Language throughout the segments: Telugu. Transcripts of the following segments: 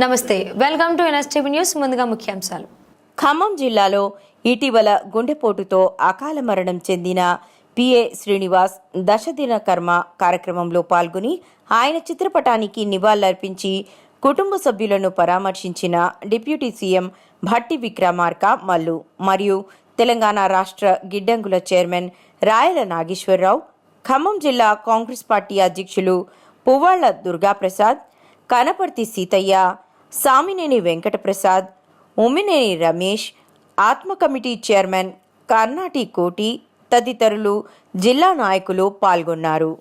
నమస్తే వెల్కమ్ టు ఎన్ఎస్టీవీ న్యూస్. ముందుగా ముఖ్యాంశాలు. ఖమ్మం జిల్లాలో ఇటీవల గుండెపోటుతో అకాల మరణం చెందిన పిఏ శ్రీనివాస్ దశదిన కర్మ కార్యక్రమంలో పాల్గొని ఆయన చిత్రపటానికి నివాళులర్పించి కుటుంబ సభ్యులను పరామర్శించిన డిప్యూటీ సీఎం భట్టి విక్రమార్క మల్లు మరియు తెలంగాణ రాష్ట్ర గిడ్డంగుల చైర్మన్ రాయల నాగేశ్వరరావు ఖమ్మం జిల్లా కాంగ్రెస్ పార్టీ అధ్యక్షులు పువ్వాళ్ళ దుర్గాప్రసాద్ కనపర్తి సీతయ్య సామినేని వెంకటప్రసాద్ ఉమ్మినేని రమేష్ ఆత్మ కమిటీ చైర్మన్ కర్ణాటి కోటి తదితరులు జిల్లా నాయకులు పాల్గొన్నారు.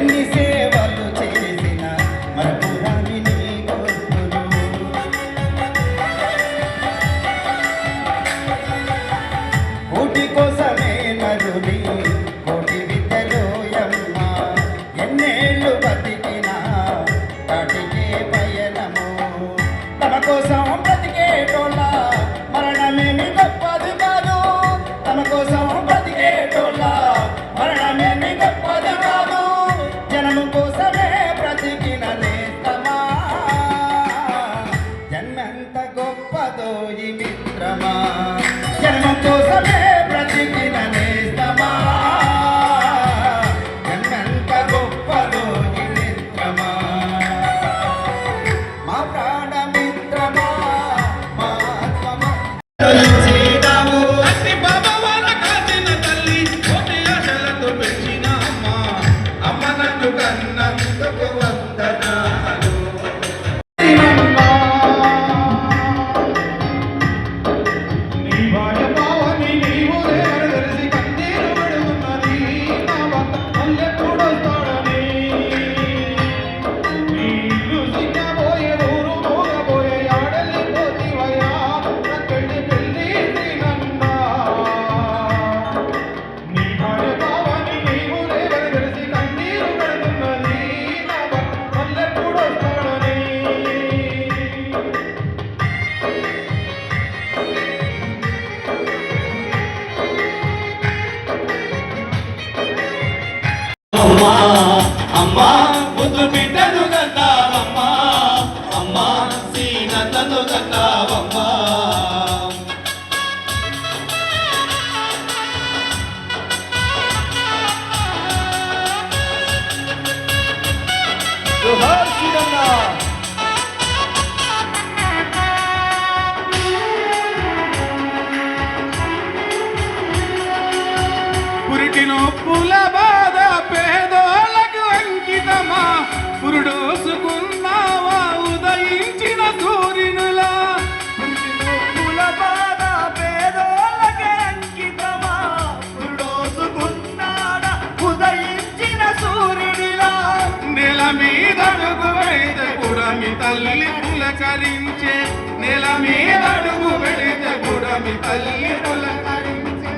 ఎన్ని సేవలు చేసిన మరపురాని నీ గుర్తులు కోటి కోసమే నరుడి కోటి విద్యలో ఎన్నేళ్ళు బతికినా కాటికే పయనము. తమ కోసం జన్మెంత గొప్పదో ఈ మిత్రమా? జన్మం కోసమే బ్రతికిన నేస్తమా ముద్దు బిడ్డను కన్నావమ్మా అమ్మా సీనతను కన్నావమ్మా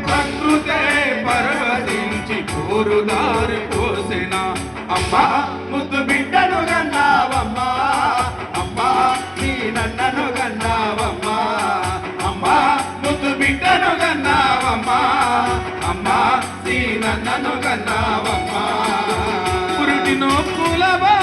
ప్రకృతే పరవశించి కోరుదారి పోసిన అమ్మా ముద్దు బిడ్డను గన్నావమ్మా అమ్మా నీ నన్నను గన్నావమ్మా అమ్మా ముద్దు బిడ్డను గన్నావమ్మా అమ్మా నీ నన్నను గన్నావమ్మా పురుటినో పులబాల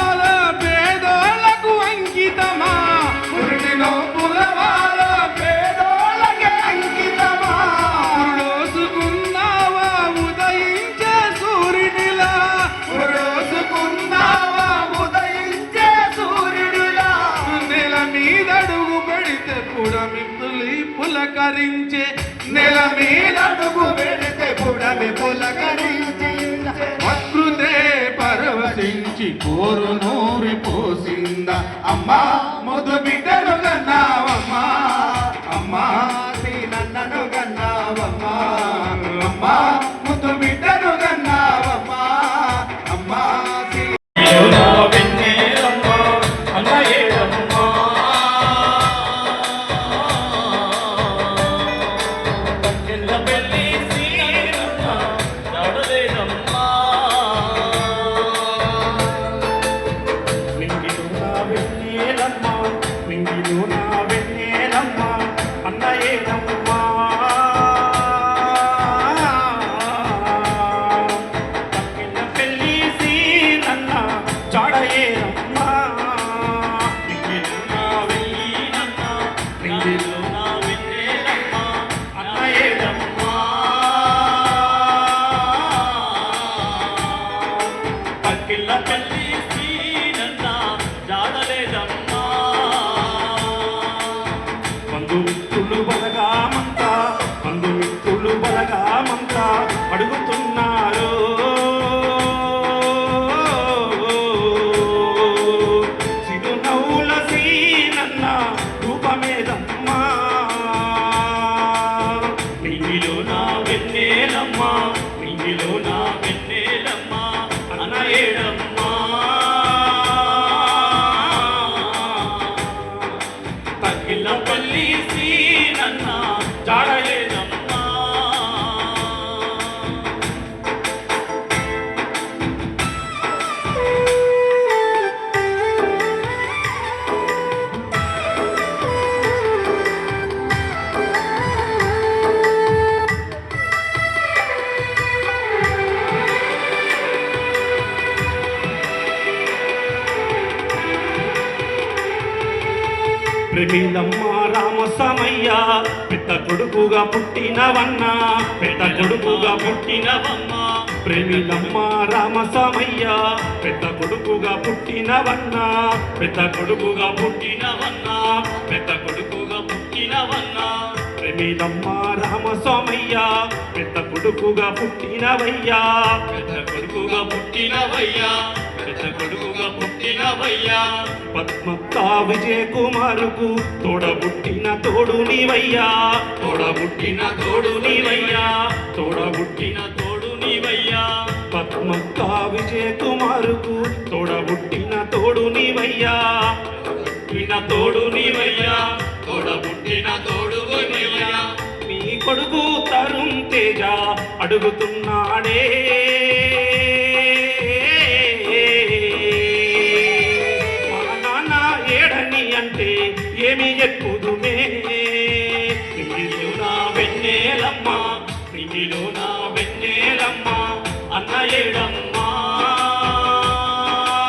పులకరించే నెల మీద పెడితే పుడమి పులకరించే ప్రకృతే పరవశించి కోరు నూరి పోసిందా. అమ్మా ముదు రామసమయ్య పెద్ద కొడుకుగా పుట్టినవన్నా పెద్ద కొడుకుగా పుట్టినవమ్మ. ప్రేమిలమ్మ రామసమయ్య పెద్ద కొడుకుగా పుట్టినవన్నా పెద్ద కొడుకుగా పుట్టినవన్నా పెద్ద కొడుకుగా పుట్టినవన్నా. ప్రేమిలమ్మ రామస్వామయ్య పెద్ద కొడుకుగా పుట్టినవయ్యా. పెద్ద కొడుకుగా పుట్టినవయ్యా. పద్మత్త విజయ కుమారుకు తోడబుట్టిన తోడు నీవయ్యా. తోడబుట్టిన తోడు నీవయ్యా. తోడబుట్టిన తోడు నీవయ్యా. పద్మత్త విజయ కుమారుకు తోడబుట్టిన తోడు నీవయ్యా. పుట్టిన తోడు నీవయ్యా. తోడబుట్టిన తోడు నీవయ్యా. మీ కొడుకు తరుణ్ తేజ అడుగుతున్నాడే.